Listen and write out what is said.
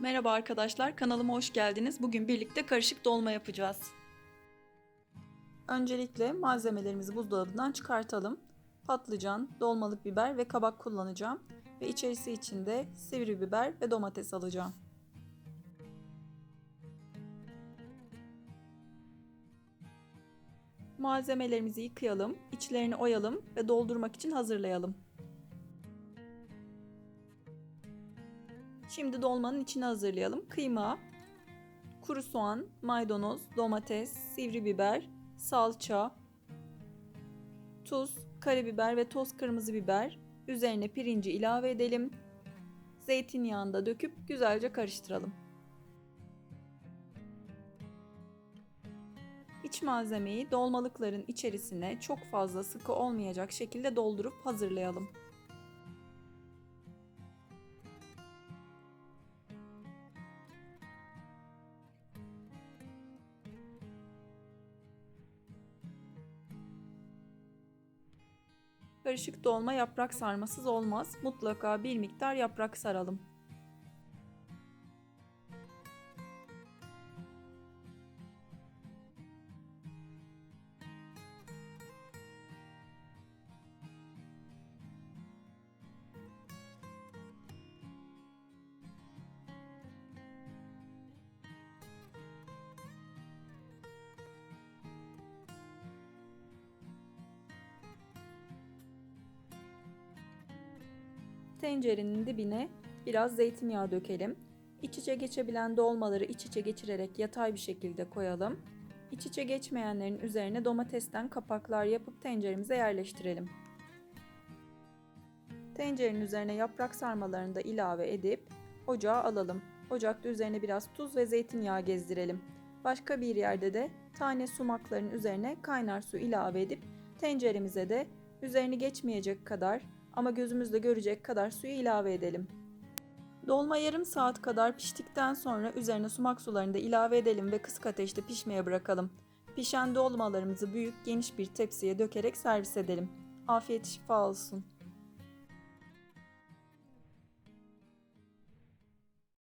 Merhaba arkadaşlar, kanalıma hoş geldiniz. Bugün birlikte karışık dolma yapacağız. Öncelikle malzemelerimizi buzdolabından çıkartalım. Patlıcan, dolmalık biber ve kabak kullanacağım. Ve içerisi içinde sivri biber ve domates alacağım. Malzemelerimizi yıkayalım, içlerini oyalım ve doldurmak için hazırlayalım. Şimdi dolmanın içini hazırlayalım. Kıyma, kuru soğan, maydanoz, domates, sivri biber, salça, tuz, karabiber ve toz kırmızı biber. Üzerine pirinci ilave edelim. Zeytinyağını döküp güzelce karıştıralım. İç malzemeyi dolmalıkların içerisine çok fazla sıkı olmayacak şekilde doldurup hazırlayalım. Karışık dolma yaprak sarmasız olmaz. Mutlaka bir miktar yaprak saralım. Tencerenin dibine biraz zeytinyağı dökelim. İç içe geçebilen dolmaları iç içe geçirerek yatay bir şekilde koyalım. İç içe geçmeyenlerin üzerine domatesten kapaklar yapıp tenceremize yerleştirelim. Tencerenin üzerine yaprak sarmalarını da ilave edip ocağa alalım. Ocakta üzerine biraz tuz ve zeytinyağı gezdirelim. Başka bir yerde de tane sumakların üzerine kaynar su ilave edip tenceremize de üzerini geçmeyecek kadar ama gözümüzle görecek kadar suyu ilave edelim. Dolma yarım saat kadar piştikten sonra üzerine sumak sularını da ilave edelim ve kısık ateşte pişmeye bırakalım. Pişen dolmalarımızı büyük geniş bir tepsiye dökerek servis edelim. Afiyet şifa olsun.